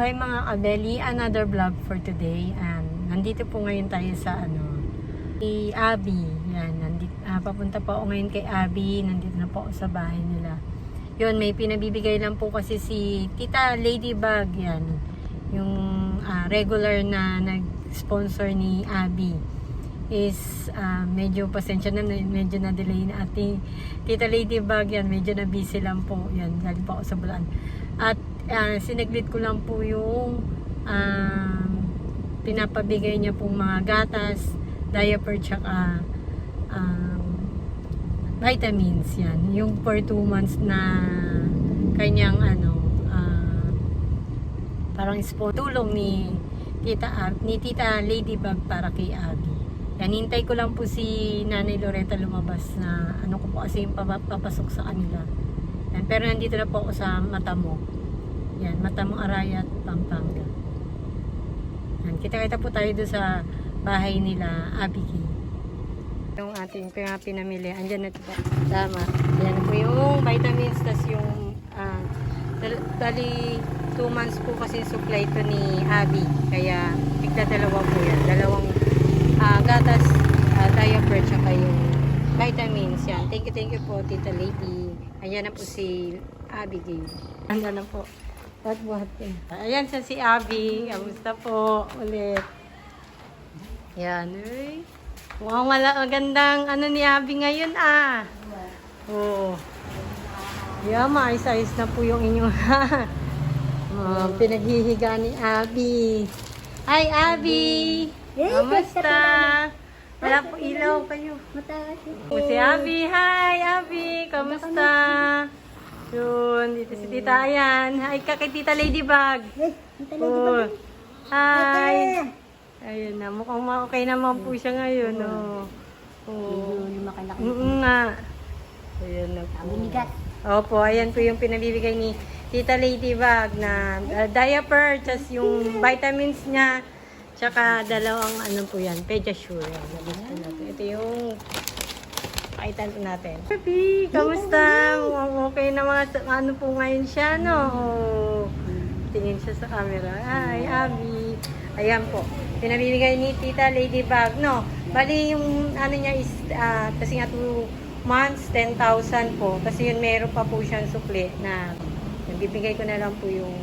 Kabeli, another vlog for today. And nandito po ngayon tayo sa ano, kay Abby. Yan, nandito, ah, papunta po ako ngayon kay Abby. Nandito na po sa bahay nila. Yun, may pinabibigay lang po kasi si Tita Ladybug. Yan, yung ah, regular na nag-sponsor ni Abby is ah, medyo pasensya na medyo na delay na ating Tita Ladybug yan medyo na busy lang po yan galing po ako sa Bulan at ah, sinaglit ko lang po yung ah, pinapabigay niya pong mga gatas diaper tsaka um, vitamins yan yung for 2 months na kanyang ano ah, parang spot tulong ni Tita ni Tita Ladybug para kay Abby. Yan, hintay ko lang po si Nanay Loretta lumabas na ano ko po kasi yung papa- papasok sa kanila. Yan, pero nandito na po ako sa Matamo. Yan, Matamo Arayat, Pampanga. Yan, kita-kita po tayo doon sa bahay nila, Abigail. Yung ating mga pinamili, andyan na ito. Tama. Yan po yung vitamins, tas yung ah, dal- bali 2 months po kasi supply to ni Abby. Kaya tigda dalawa po yan. Dalawang ah, gatas, ah, diaper, tsaka yung vitamins. Yan. Thank you, thank you po, Tita Lady. Ayan na po si Abigail. Andyan na po. Buhat-buhat eh. Ayan siya si Abby. Kamusta po ulit? Yan. Uy. Wala, magandang ano ni Abby ngayon ah. Oh. Yeah, maayos-ayos na po yung inyong uh, pinaghihiga ni Abby. Hi, Abby! Kamusta? Wala po ilaw kayo. Po si Abby. Hi, Abby! Kamusta? Yun, dito si Tita Ayan. Hi ka kay Tita Ladybug. Oh. Hi! Ayun na, mukhang okay naman po siya ngayon. Oh. Oh. Oo nga. Ayun na po. Opo, ayan po yung pinabibigay ni Tita Ladybug na uh, diaper, tas yung vitamins niya, tsaka dalawang ano po yan, natin. Ito yung pakaitan po natin. Baby, kamusta? Mukhang okay na mga, ano po ngayon siya, no? Oh, tingin siya sa camera. Hi, Abby. Ayan po. Pinabibigay ni Tita Ladybug, no? Bali, yung ano niya is, ah, kasi nga 2 months, 10,000 po. Kasi yun, meron pa po siyang sukli na nabibigay ko na lang po yung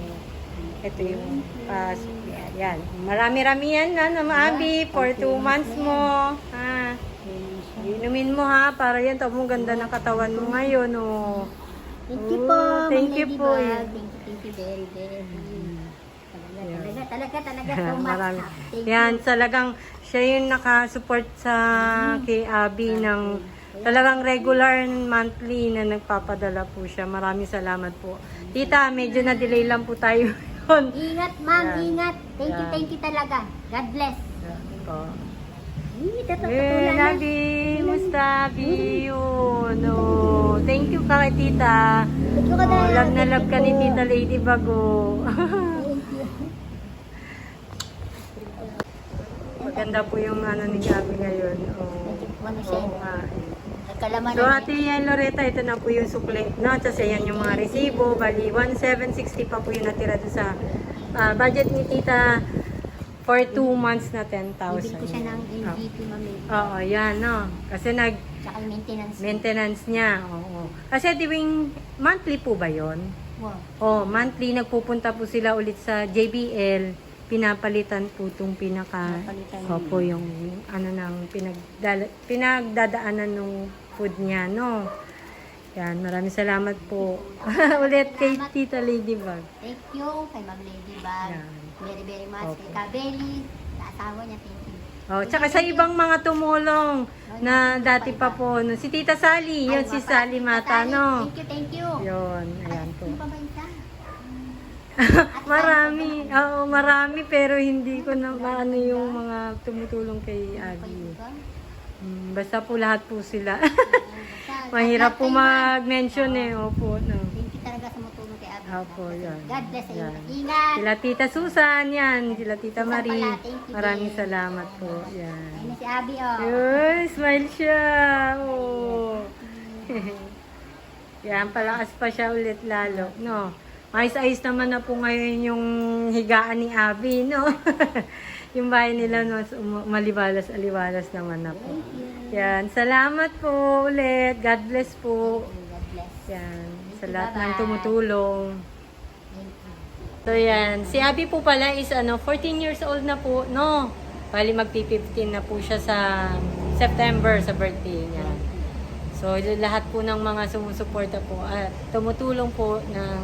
ito yung uh, sukli. Marami-rami yan na, na maabi for 2 months mo. Inumin mo ha, para yan. Tawag mo ganda ng katawan mo ngayon. Oh. Thank you po. Oh, thank you po. Ladybug. Thank you, thank you very, very. Talaga, talaga, talaga, talaga, so much. Yan, talagang siya yung nakasupport sa kay Abby ng talagang regular monthly na nagpapadala po siya. Maraming salamat po. Tita, medyo na-delay lang po tayo. Ingat, ma'am, ingat. Thank you, thank you talaga. God bless. Po. Eh, tatutulan na. Abby, musta? Yun, oh. Thank you ka kay Tita. Oh, love na love ka ni. Tita oh. Thank you. Maganda po yung ano ni Abby ngayon. Oh. Ano. Oo nga. So, Ate yan, Loretta, ito na po yung sukli. No? Tapos, ayan yung mga resibo. Bali, 1,760 pa po yung natira doon sa ah, budget ni Tita for 2 months na 10,000. Bibili ko siya ng MVP, ma'am. eh. Oo, yan, no? Kasi nag Tsaka yung maintenance. maintenance niya. Oo. Kasi diwing monthly po ba yon? Wow. Oh, monthly nagpupunta po sila ulit sa JBL. Pinapalitan po itong pinaka Pinapalitan. Opo, yung ano nang pinagdala, pinagdadaanan ng food niya, no? Yan, maraming salamat po. ulit kay Tita Ladybug. Thank you kay Ma'am Ladybug. Yan. Very, very much. Opo. Kay Kabeli, sa asawa niya, thank you. Oh, tsaka sa ibang mga tumulong na dati pa po, no? si Tita Sally, yun si Sally Mata, Tita Sally, no? Thank you, thank you. Yun, ayan po. Marami, oo, marami pero hindi ko na maano yung mga tumutulong kay Ano pa Abby. yun ba? Mm, basta po lahat po sila. Mahirap po mag-mention eh, opo, no. Thank you talaga sa matulong kay Abby. Opo, yan. God bless sa inyo. Yan. Ingat. Sila Tita Susan, yan. Sila Tita Susan Marie. pala, thank you Maraming salamat po. Yan. Na si Abby, oh. Yun, smile siya. Oh. yan, palakas pa siya ulit lalo. No. Ayos-ayos naman na po ngayon yung higaan ni Abby, no? yung bahay nila, no? um- Malibalas-alibalas naman na po. Yan. Salamat po ulit. God bless po. Yan. Sa lahat ng tumutulong. So yan, si Abby po pala is ano, 14 years old na po, no? Bali magpi-15 na po siya sa September sa birthday niya. So lahat po ng mga sumusuporta po at tumutulong po ng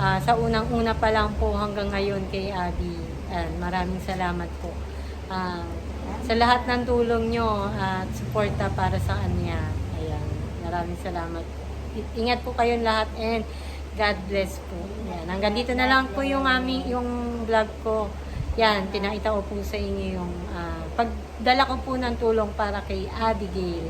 ah, sa unang-una pa lang po hanggang ngayon kay Abby. And maraming salamat po. Ah, sa lahat ng tulong nyo at suporta para sa kanya. Ayan, maraming salamat. I- Ingat po kayong lahat and God bless po. Yan. Hanggang dito na lang po yung aming yung vlog ko. Yan, pinaita ko po sa inyo yung ah, pagdala ko po ng tulong para kay Abigail.